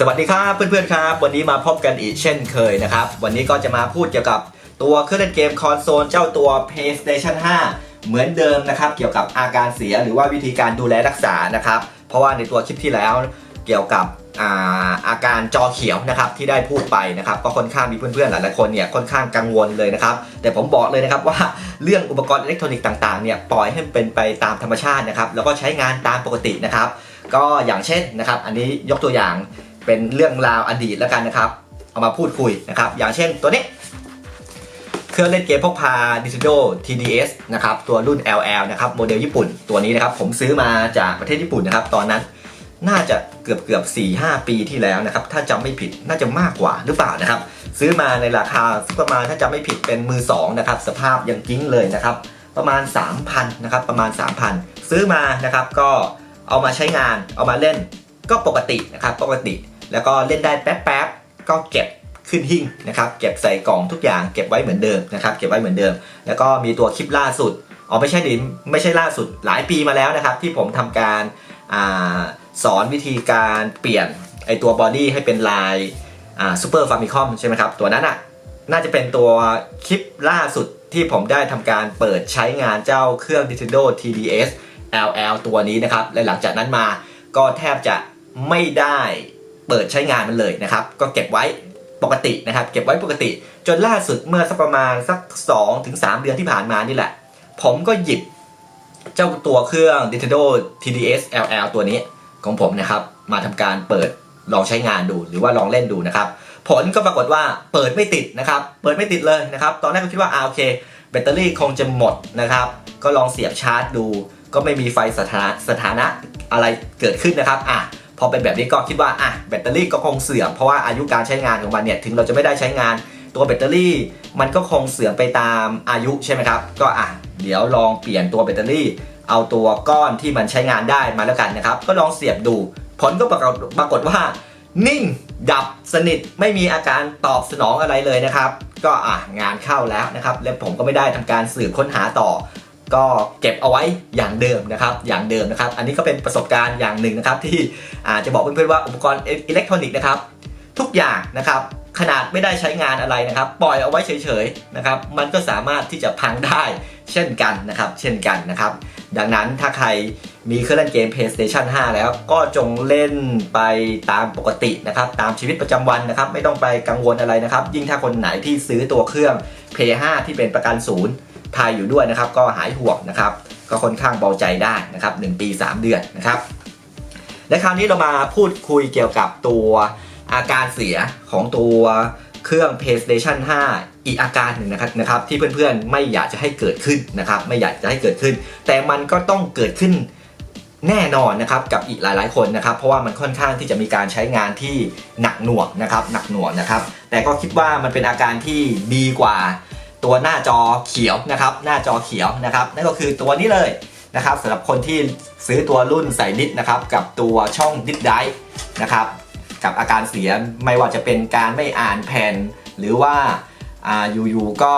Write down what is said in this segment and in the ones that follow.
สวัสดีครับเพื่อนๆครับ วันนี้มาพบกันอีกเช่นเคยนะครับ วันนี้ก็จะมาพูดเกี่ยวกับตัวเครื่องเล่นเกมคอนโซลเจ้าตัว PlayStation 5 เหมือนเดิมนะครับ เกี่ยวกับอาการเสียหรือว่าวิธีการดูแลรักษานะครับ เพราะว่าในตัวคลิปที่แล้วเกี่ยวกับอาอาการจอเขียวนะครับที่ได้พูดไปนะครับก็ค่อนข้างมีเพื่อนๆหลายๆคนเนี่ยค่อนข้างกังวลเลยนะครับ แต่ผมบอกเลยนะครับว่าเรื่องอุปกรณ์อิเล็กทรอนิกส์ต่างๆเนี่ยปล่อยให้มันเป็นไปตามธรรมชาตินะครับแล้วก็ใช้งานตามปกตินะครับ ก็อย่างเช่นนะครับ อันนี้ยกตัวอย่าง เป็นเรื่องราวอดีตแล้วกันนะครับ เอามาพูดคุยนะครับ อย่างเช่นตัวนี้ เครื่องเล่นเกมพกพา Nintendo TDS นะครับ ตัวรุ่น LL นะครับ โมเดลญี่ปุ่น ตัวนี้นะครับ ผมซื้อมาจากประเทศญี่ปุ่นนะครับ ตอนนั้นน่าจะเกือบเกือบ4 5 ปีที่แล้วนะครับ ถ้าจำไม่ผิดน่าจะมากกว่าหรือเปล่านะครับ ซื้อมาในราคาประมาณถ้าจำไม่ผิดเป็นมือสองนะครับ สภาพยังกิ้งเลยนะครับ ประมาณ 3,000นะครับ ประมาณ 3,000 ซื้อมานะครับ ก็เอามาใช้งาน เอามาเล่น ก็ปกตินะครับ ปกติ แล้วก็เล่นได้แป๊บๆก็เก็บขึ้นหิ้งนะครับเก็บใส่กล่องทุกอย่างเก็บไว้เหมือนเดิมนะครับเก็บไว้เหมือนเดิม แล้วก็มีตัวคลิปล่าสุดอ๋อไม่ใช่ดิไม่ใช่ล่าสุดหลายปีมาแล้วนะครับ ที่ผมทำการอาสอนวิธีการเปลี่ยนไอตัวบอดี้ให้เป็นลายซูเปอร์ฟามิคอมใช่ไหมครับ ตัวนั้นอะน่าจะเป็นตัวคลิปล่าสุดที่ผมได้ทำการเปิดใช้งานเจ้าเครื่อง Nintendo TDS LL ตัวนี้นะครับ และหลังจากนั้นมาก็แทบจะไม่ได้ เปิดใช้งานมันเลยนะครับ ก็เก็บไว้ปกตินะครับ เก็บไว้ปกติ จนล่าสุดเมื่อสักประมาณสัก2-3ถึง3เดือนที่ผ่านมานี่แหละ ผมก็หยิบเจ้าตัวเครื่อง Nintendo TDS LL ตัวนี้ของผมนะครับ มาทำการเปิดลองใช้งานดูหรือว่าลองเล่นดูนะครับ ผลก็ปรากฏว่าเปิดไม่ติดนะครับ เปิดไม่ติดเลยนะครับ ตอนแรกก็คิดว่าอ่าโอเค แบตเตอรี่คงจะหมดนะครับ ก็ลองเสียบชาร์จดู ก็ไม่มีไฟสถานะสถานะอะไรเกิดขึ้นนะครับอะ พอเป็นแบบนี้ก็คิดว่าอะแบตเตอรี่ก็คงเสื่อมเพราะว่าอายุการใช้งานของมันเนี่ยถึงเราจะไม่ได้ใช้งานตัวแบตเตอรี่ มันก็คงเสื่อมไปตามอายุใช่ไหมครับ ก็อะเดี๋ยวลองเปลี่ยนตัวแบตเตอรี่ เอาตัวก้อนที่มันใช้งานได้มาแล้วกันนะครับ ก็ลองเสียบดู ผลก็ปรากฏปรากฏว่า นิ่งดับสนิทไม่มีอาการตอบสนองอะไรเลยนะครับ ก็อะงานเข้าแล้วนะครับ และผมก็ไม่ได้ทำการสืบค้นหาต่อ ก็เก็บเอาไว้อย่างเดิมนะครับ อย่างเดิมนะครับ อันนี้ก็เป็นประสบการณ์อย่างหนึ่งนะครับที่อาจจะบอกเพื่อนๆว่าอุปกรณ์อิเล็กทรอนิกส์นะครับทุกอย่างนะครับขนาดไม่ได้ใช้งานอะไรนะครับ ปล่อยเอาไว้เฉยๆนะครับ มันก็สามารถที่จะพังได้เช่นกันนะครับ เช่นกันนะครับ ดังนั้นถ้าใครมีเครื่องเล่นเกม PlayStation 5 แล้วก็จงเล่นไปตามปกตินะครับ ตามชีวิตประจำวันนะครับ ไม่ต้องไปกังวลอะไรนะครับ ยิ่งถ้าคนไหนที่ซื้อตัวเครื่อง PS5 ที่เป็นประกันศูนย์ ไทยอยู่ด้วยนะครับ ก็หายห่วงนะครับ ก็ค่อนข้างเบาใจได้นะครับ1ปี 3 เดือนนะครับ และคราวนี้เรามาพูดคุยเกี่ยวกับตัวอาการเสียของตัวเครื่อง PlayStation 5 อีกอาการหนึ่งนะครับนะครับ ที่เพื่อนๆไม่อยากจะให้เกิดขึ้นนะครับ ไม่อยากจะให้เกิดขึ้น แต่มันก็ต้องเกิดขึ้นแน่นอนนะครับกับอีกหลายๆคนนะครับ เพราะว่ามันค่อนข้างที่จะมีการใช้งานที่หนักหน่วงนะครับหนักหน่วงนะครับ แต่ก็คิดว่ามันเป็นอาการที่ดีกว่า ตัวหน้าจอเขียวนะครับ หน้าจอเขียวนะครับนั่นก็คือตัวนี้เลยนะครับสำหรับคนที่ซื้อตัวรุ่นใส่ดิสนะครับกับตัวช่องดิสไดนะครับกับอาการเสียไม่ว่าจะเป็นการไม่อ่านแผ่น หรือว่าอ่าอยู่ๆก็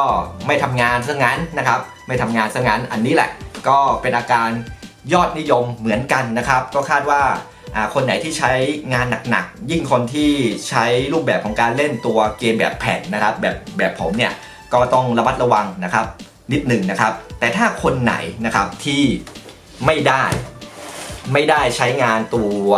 ไม่ทำงานซะงั้นนะครับ ไม่ทำงานซะงั้น อันนี้แหละก็เป็นอาการยอดนิยมเหมือนกันนะครับ ก็คาดว่าอ่าคนไหนที่ใช้งานหนักๆ ยิ่งคนที่ใช้รูปแบบของการเล่นตัวเกมแบบแผ่นนะครับ แบบแบบผมเนี่ย ก็ต้องระมัดระวังนะครับ นิดหนึ่งนะครับ แต่ถ้าคนไหนนะครับที่ไม่ได้ไม่ได้ใช้งานตัว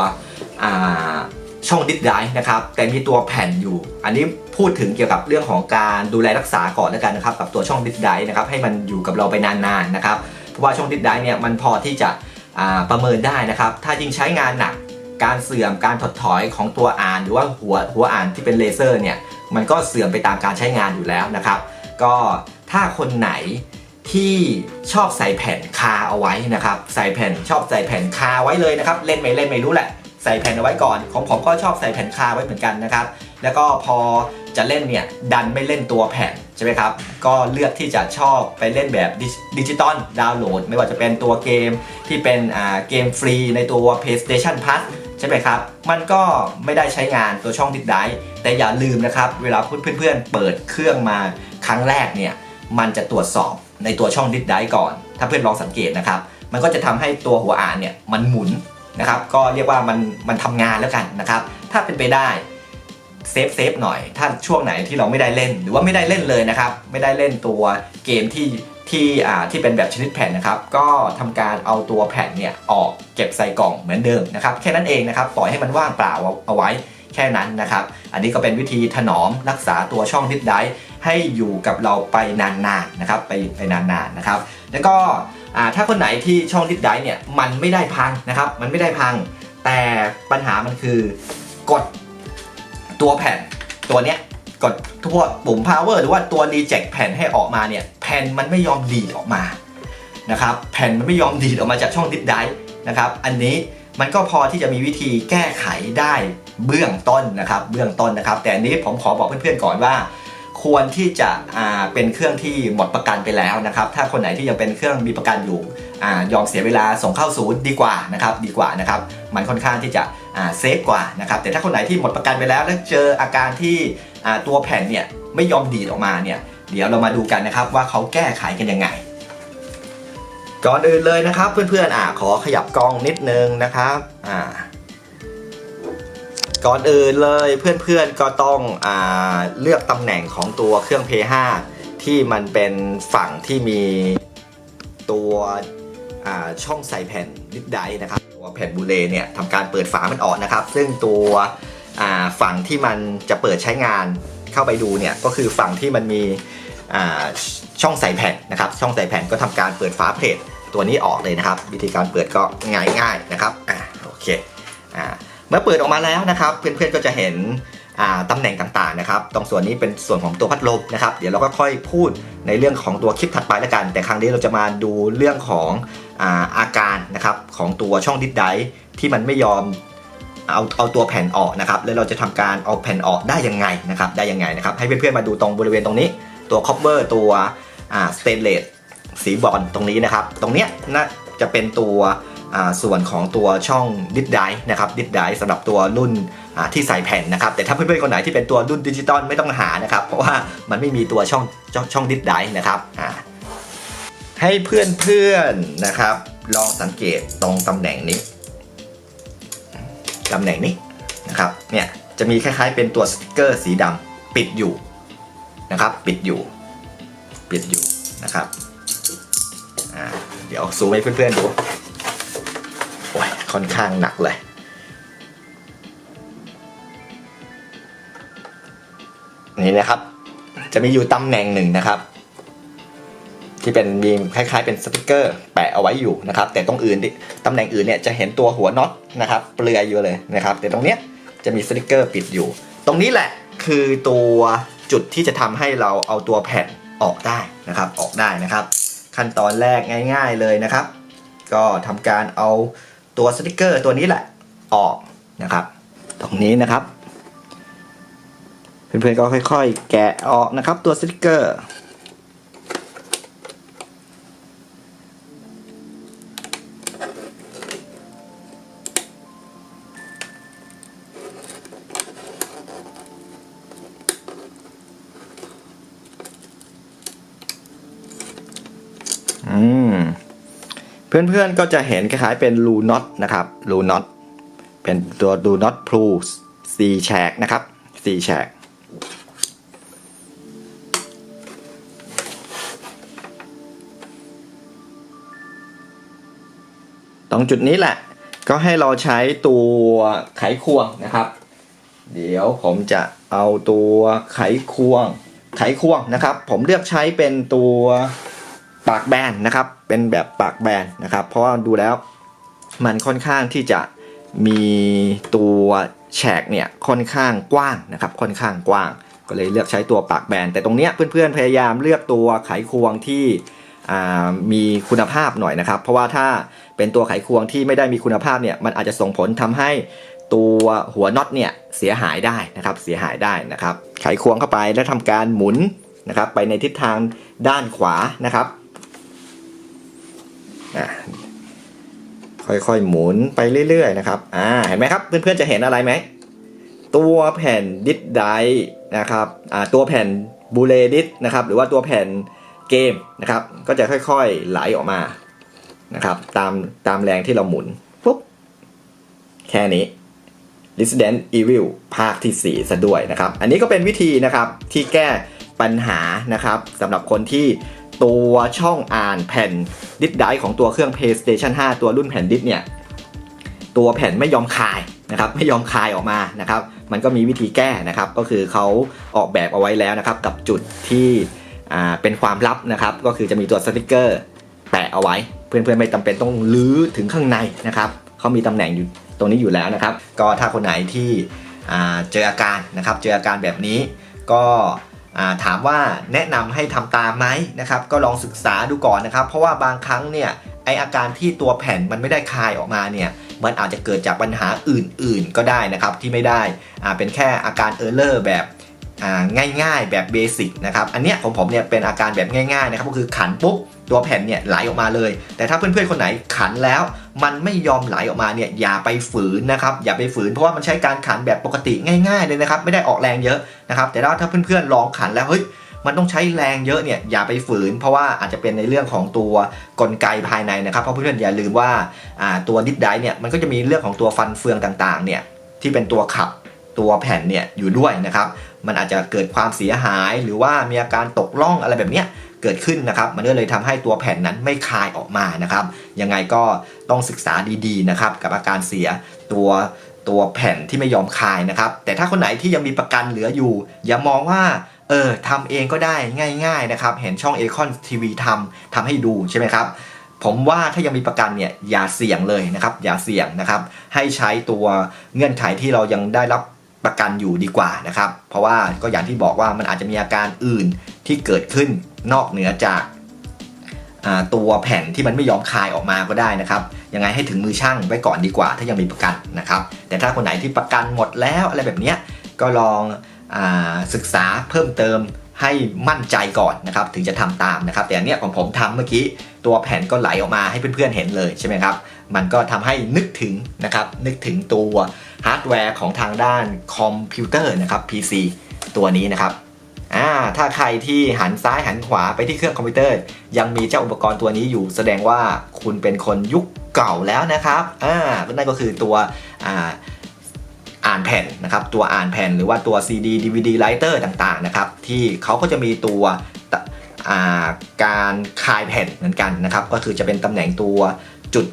ช่องดิสไดนะครับแต่มีตัวแผ่นอยู่ อันนี้พูดถึงเกี่ยวกับเรื่องของการดูแลรักษาก่อนแล้วกันนะครับ กับตัวช่องดิสไดนะครับให้มันอยู่กับเราไปนานๆนะครับเพราะว่าช่องดิสไดเนี่ยมันพอที่จะประเมินได้นะครับ ถ้ายิ่งใช้งานหนักการเสื่อมการถดถอยของตัวอ่าน หรือว่าหัวหัวอ่านที่เป็นเลเซอร์เนี่ยมันก็เสื่อมไปตามการใช้งานอยู่แล้วนะครับ ก็ถ้าคนไหนที่ชอบใส่แผ่นคาเอาไว้นะครับ ใส่แผ่นชอบใส่แผ่นคาไว้เลยนะครับ เล่นไม่เล่นไม่รู้แหละ ใส่แผ่นเอาไว้ก่อน ของผมก็ชอบใส่แผ่นคาไว้เหมือนกันนะครับ แล้วก็พอจะเล่นเนี่ยดันไม่เล่นตัวแผ่นใช่ไหมครับ ก็เลือกที่จะชอบไปเล่นแบบดิจิตอลดาวน์โหลด ไม่ว่าจะเป็นตัวเกมที่เป็นอ่าเกมฟรีในตัว PlayStation Plus ใช่ไหมครับ มันก็ไม่ได้ใช้งานตัวช่องดิสไดร์แต่อย่าลืมนะครับ เวลาเพื่อนๆเปิดเครื่องมา ครั้งแรกเนี่ยมันจะตรวจสอบในตัวช่องดิสไดก่อน ถ้าเพื่อนลองสังเกตนะครับ มันก็จะทำให้ตัวหัวอ่านเนี่ยมันหมุนนะครับ ก็เรียกว่ามันมันทำงานแล้วกันนะครับ ถ้าเป็นไปได้เซฟเซฟหน่อย ถ้าช่วงไหนที่เราไม่ได้เล่น หรือว่าไม่ได้เล่นเลยนะครับ ไม่ได้เล่นตัวเกมที่ที่อ่าที่เป็นแบบชนิดแผ่นนะครับ ก็ทำการเอาตัวแผ่นเนี่ยออกเก็บใส่กล่องเหมือนเดิมนะครับ แค่นั้นเองนะครับ ปล่อยให้มันว่างเปล่าเอาไว้ แค่นั้นนะครับ อันนี้ก็เป็นวิธีถนอมรักษาตัวช่องดิสไดให้อยู่กับเราไปนานๆนะครับไปไปนานๆนะครับ แล้วก็ถ้าคนไหนที่ช่องดิสไดเนี่ยมันไม่ได้พังนะครับ มันไม่ได้พัง แต่ปัญหามันคือกดตัวแผ่นตัวเนี้ยกดทั่วปุ่ม power หรือว่าตัว reject แผ่นให้ออกมาเนี่ยแผ่นมันไม่ยอมดีดออกมานะครับแผ่นมันไม่ยอมดีดออกมาจากช่องดิสไดนะครับ อันนี้มันก็พอที่จะมีวิธีแก้ไขได้ เบื้องต้นนะครับเบื้องต้นนะครับ แต่อันนี้ผมขอบอกเพื่อนๆก่อนว่า ควรที่จะเป็นเครื่องที่หมดประกันไปแล้วนะครับ ถ้าคนไหนที่ยังเป็นเครื่องมีประกันอยู่อยอมเสียเวลาส่งเข้าศูนย์ดีกว่านะครับดีกว่านะครับมันค่อนข้างที่จะเซฟกว่านะครับแต่ถ้าคนไหนที่หมดประกันไปแล้วแล้วเจออาการที่ตัวแผ่นเนี่ยไม่ยอมดีดออกมาเนี่ยเดี๋ยวเรามาดูกันนะครับว่าเขาแก้ไขกันยังไง ก่อนอื่นเลยนะครับเพื่อนๆอ่าขอขยับกล้องนิดนึงนะครับอ่า ก่อนอื่นเลยเพื่อนๆก็ต้องอเลือกตำแหน่งของตัวเครื่อง P5 ที่มันเป็นฝั่งที่มีตัวช่องใส่แผ่นดิสไดนะครับตัวแผ่นบูเลเนี่ยทำการเปิดฝามันออกนะครับ ซึ่งตัวฝั่งที่มันจะเปิดใช้งานเข้าไปดูเนี่ยก็คือฝั่งที่มันมีช่องใส่แผ่นนะครับ ช่องใส่แผ่นก็ทำการเปิดฝาเพลทตัวนี้ออกเลยนะครับ วิธีการเปิดก็ง่ายๆนะครับอ่าโอเคอ่า เมื่อเปิดออกมาแล้วนะครับเพื่อนๆก็จะเห็นตำแหน่งต่างๆนะครับตรงส่วนนี้เป็นส่วนของตัวพัดลมนะครับ เดี๋ยวเราก็ค่อยพูดในเรื่องของตัวคลิปถัดไปแล้วกัน แต่ครั้งนี้เราจะมาดูเรื่องของอาอาการนะครับของตัวช่องดิสไดที่มันไม่ยอมเอาเอาตัวแผ่นออกนะครับ แล้วเราจะทำการเอาแผ่นออกได้ยังไงนะครับได้ยังไงนะครับให้เพื่อนๆมาดูตรงบริเวณตรงนี้ ตัวคอปเปอร์ตัวสเตนเลสสีบอลตรงนี้นะครับ ตรงเนี้ยน่าจะเป็นตัว ส่วนของตัวช่องดิสไดนะครับดิสไดสำหรับตัวรุ่นที่ใส่แผ่นนะครับแต่ถ้าเพื่อนๆคนไหนที่เป็นตัวรุ่นดิจิตอลไม่ต้องหานะครับ เพราะว่ามันไม่มีตัวช่องช่ององดิสไดนะครับให้เพื่อนๆนะครับ ลองสังเกตตรงตำแหน่งนี้ตำแหน่งนี้นะครับเนี่ยจะมีคล้าย ๆ เป็นตัวสติ๊กเกอร์สีดำปิดอยู่นะครับปิดอยู่ปิดอยู่นะครับเดี๋ยวซูมให้เพื่อนๆดู ค่อนข้างหนักเลย นี่นะครับ จะมีอยู่ตำแหน่งหนึ่งนะครับ ที่เป็นมีคล้ายๆ เป็นสติกเกอร์ แปะเอาไว้อยู่นะครับ แต่ตรงอื่นตำแหน่งอื่นเนี่ยจะเห็นตัวหัวน็อตนะครับเปลือยอยู่เลยนะครับ แต่ตรงเนี้ยจะมีสติกเกอร์ปิดอยู่ ตรงนี้แหละคือตัวจุดที่จะทำให้เราเอาตัวแผ่นออกได้นะครับ ออกได้นะครับ ขั้นตอนแรกง่าย ๆเลยนะครับ ก็ทำการเอา ตัวสติกเกอร์ตัวนี้แหละออกนะครับ ตรงนี้นะครับ เพื่อนๆก็ค่อย ๆ แกะออกนะครับ ตัวสติกเกอร์อืม เพื่อนๆก็จะเห็นคล้ายๆเป็นรูน็อตนะครับรูน็อตเป็นตัวรูน็อตพลูสีแฉกนะครับสีแฉกตรงจุดนี้แหละ ก็ให้เราใช้ตัวไขควงนะครับ เดี๋ยวผมจะเอาตัวไขควง ไขควงนะครับ ผมเลือกใช้เป็นตัว ปากแบนนะครับ เป็นแบบปากแบนนะครับ เพราะว่าดูแล้วมันค่อนข้างที่จะมีตัวแฉกเนี่ยค่อนข้างกว้างนะครับ ค่อนข้างกว้าง ก็เลยเลือกใช้ตัวปากแบน แต่ตรงเนี้ยเพื่อนๆพยายามเลือกตัวไขควงที่มีคุณภาพหน่อยนะครับ เพราะว่าถ้าเป็นตัวไขควงที่ไม่ได้มีคุณภาพเนี่ยมันอาจจะส่งผลทำให้ตัวหัวน็อตเนี่ยเสียหายได้นะครับเสียหายได้นะครับ ไขควงเข้าไปแล้วทำการหมุนนะครับ ไปในทิศทางด้านขวานะครับ อะค่อยๆหมุนไปเรื่อยๆนะครับอ่าเห็นไหมครับเพื่อนๆจะเห็นอะไรไหมตัวแผ่นดิสไดนะครับอ่าตัวแผ่นบูเลดิสนะครับหรือว่าตัวแผ่นเกมนะครับก็จะค่อยๆไหลออกมานะครับตามตามแรงที่เราหมุนปุ๊บแค่นี้ Resident Evil ภาคที่ 4 ซะด้วยนะครับ อันนี้ก็เป็นวิธีนะครับที่แก้ปัญหานะครับสำหรับคนที่ ตัวช่องอ่านแผ่นดิสไดร์ของตัวเครื่อง PlayStation 5 ตัวรุ่นแผ่นดิสเนี่ย ตัวแผ่นไม่ยอมคายนะครับไม่ยอมคายออกมานะครับ มันก็มีวิธีแก้นะครับ ก็คือเขาออกแบบเอาไว้แล้วนะครับ กับจุดที่เป็นความลับนะครับ ก็คือจะมีตัวสติกเกอร์แปะเอาไว้ เพื่อนๆไม่จำเป็นต้องลื้อถึงข้างในนะครับเขามีตำแหน่งอยู่ตรงนี้อยู่แล้วนะครับ ก็ถ้าคนไหนที่เจออาการนะครับ เจออาการแบบนี้ก็ ถามว่าแนะนำให้ทำตามไหมนะครับ ก็ลองศึกษาดูก่อนนะครับ เพราะว่าบางครั้งเนี่ยไออาการที่ตัวแผ่นมันไม่ได้คายออกมาเนี่ยมันอาจจะเกิดจากปัญหาอื่นๆ ก็ได้นะครับที่ไม่ได้อ่าเป็นแค่อาการเออร์เลอร์แบบอ่าง่ายๆ แบบเบสิกนะครับ อันเนี้ยของผมเนี่ยเป็นอาการแบบง่ายๆนะครับก็คือขันปุ๊บตัวแผ่นเนี่ยไหลออกมาเลย แต่ถ้าเพื่อนๆคนไหนขันแล้ว มันไม่ยอมไหลออกมาเนี่ยอย่าไปฝืนนะครับอย่าไปฝืนเพราะว่ามันใช้การขันแบบปกติง่ายๆเลยนะครับไม่ได้ออกแรงเยอะนะครับแต่ถ้าเพื่อนๆลองขันแล้วเฮ้ยมันต้องใช้แรงเยอะเนี่ยอย่าไปฝืน เพราะว่าอาจจะเป็นในเรื่องของตัวกลไกภายในนะครับเพราะเพื่อนๆอย่าลืมว่าตัวดิสไดเนี่ยมันก็จะมีเรื่องของตัวฟันเฟืองต่างๆเนี่ยที่เป็นตัวขับ ตัวแผ่นเนี่ยอยู่ด้วยนะครับ มันอาจจะเกิดความเสียหายหรือว่ามีอาการตกล่องอะไรแบบเนี้ยเกิดขึ้นนะครับ มันก็เลยทำให้ตัวแผ่นนั้นไม่คายออกมานะครับ ยังไงก็ต้องศึกษาดีๆนะครับ กับอาการเสียตัวตัวแผ่นที่ไม่ยอมคายนะครับ แต่ถ้าคนไหนที่ยังมีประกันเหลืออยู่ อย่ามองว่าเออทำเองก็ได้ง่ายๆนะครับ เห็นช่อง a c o n TV ทำทำให้ดูใช่ไหมครับ ผมว่าถ้ายังมีประกันเนี่ยอย่าเสี่ยงเลยนะครับ อย่าเสี่ยงนะครับ ให้ใช้ตัวเงื่อนไขที่เรายังได้รับ ประกันอยู่ดีกว่านะครับ เพราะว่าก็อย่างที่บอกว่ามันอาจจะมีอาการอื่นที่เกิดขึ้นนอกเหนือจากตัวแผ่นที่มันไม่ยอมคายออกมาก็ได้นะครับยังไงให้ถึงมือช่างไว้ก่อนดีกว่า ถ้ายังมีประกันนะครับ แต่ถ้าคนไหนที่ประกันหมดแล้วอะไรแบบนี้ก็ลองอศึกษาเพิ่มเติมให้มั่นใจก่อนนะครับ ถึงจะทำตามนะครับ แต่อันเนี้ยของผมทำเมื่อกี้ตัวแผ่นก็ไหลออกมาให้เพื่อนๆเห็นเลยใช่ไหมครับ มันก็ทำให้นึกถึงนะครับนึกถึงตัว ฮาร์ดแวร์ของทางด้านคอมพิวเตอร์นะครับ PC ตัวนี้นะครับอ่าถ้าใครที่หันซ้ายหันขวาไปที่เครื่องคอมพิวเตอร์ ยังมีเจ้าอุปกรณ์ตัวนี้อยู่ แสดงว่าคุณเป็นคนยุคเก่าแล้วนะครับอ่านั่นก็คือตัวอ่าอ่านแผ่นนะครับ ตัวอ่านแผ่นหรือว่าตัว CD DVD writer ต่างๆนะครับ ที่เขาก็จะมีตัวาการคลายแผ่นเหมือนกันนะครับ ก็คือจะเป็นตำแหน่งตัวจุด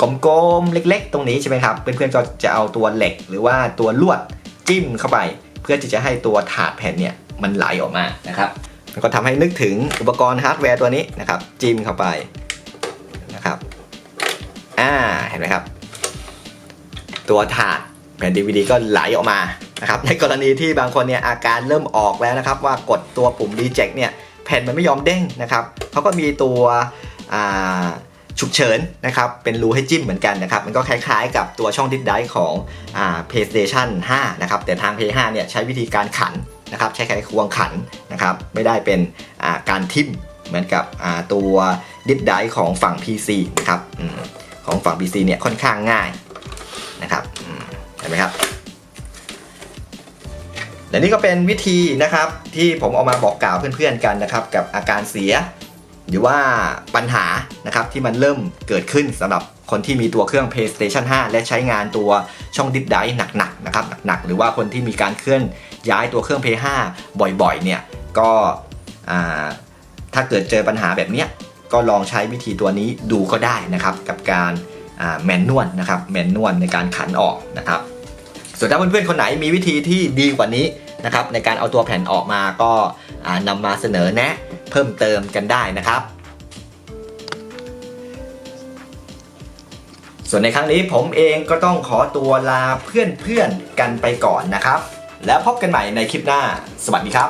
กลมๆ เล็กๆ ตรงนี้ใช่ไหมครับ เพื่อนๆก็จะเอาตัวเหล็กหรือว่าตัวลวดจิ้มเข้าไป เพื่อที่จะให้ตัวถาดแผ่นเนี่ยมันไหลออกมานะครับมันก็ทำให้นึกถึงอุปกรณ์ฮาร์ดแวร์ตัวนี้นะครับ จิ้มเข้าไปนะครับอ่าเห็นไหมครับ ตัวถาดแผ่น DVD ก็ไหลออกมานะครับในกรณีที่บางคนเนี่ยอาการเริ่มออกแล้วนะครับ ว่ากดตัวปุ่ม reject เนี่ยแผ่นมันไม่ยอมเด้งนะครับเขาก็มีตัวอ่า ฉุกเฉินนะครับ เป็นรูให้จิ้มเหมือนกันนะครับ มันก็คล้ายๆ กับตัวช่องดิสไดของอ่า PlayStation 5 นะครับ แต่ทาง PS5 เนี่ยใช้วิธีการขันนะครับ ใช้ไขควงขันนะครับ ไม่ได้เป็นอ่าการทิ่มเหมือนกับอ่าตัวดิสไดของฝั่ง PC นะครับอของฝั่ง PC เนี่ยค่อนข้างง่ายนะครับเห็นไหมครับและนี่ก็เป็นวิธีนะครับที่ผมเอามาบอกกล่าวเพื่อนๆกันนะครับ กับอาการเสีย หรือว่าปัญหา นะครับที่มันเริ่มเกิดขึ้นสำหรับคนที่มีตัวเครื่อง PlayStation 5 และใช้งานตัวช่องดิสไดหนักๆนะครับหนักๆ หรือว่าคนที่มีการเคลื่อนย้ายตัวเครื่อง PS5 บ่อยๆเนี่ยก็ถ้าเกิดเจอปัญหาแบบนี้ก็ลองใช้วิธีตัวนี้ดูก็ได้นะครับ กับการแมนนวลนะครับแมนนวลในการขันออกนะครับ ส่วนถ้าเพื่อนๆคนไหนมีวิธีที่ดีกว่านี้นะครับในการเอาตัวแผ่นออกมาก็อ่านำมาเสนอแนะเพิ่มเติมกันได้นะครับ ส่วนในครั้งนี้ผมเองก็ต้องขอตัวลาเพื่อนๆกันไปก่อนนะครับ แล้วพบกันใหม่ในคลิปหน้า สวัสดีครับ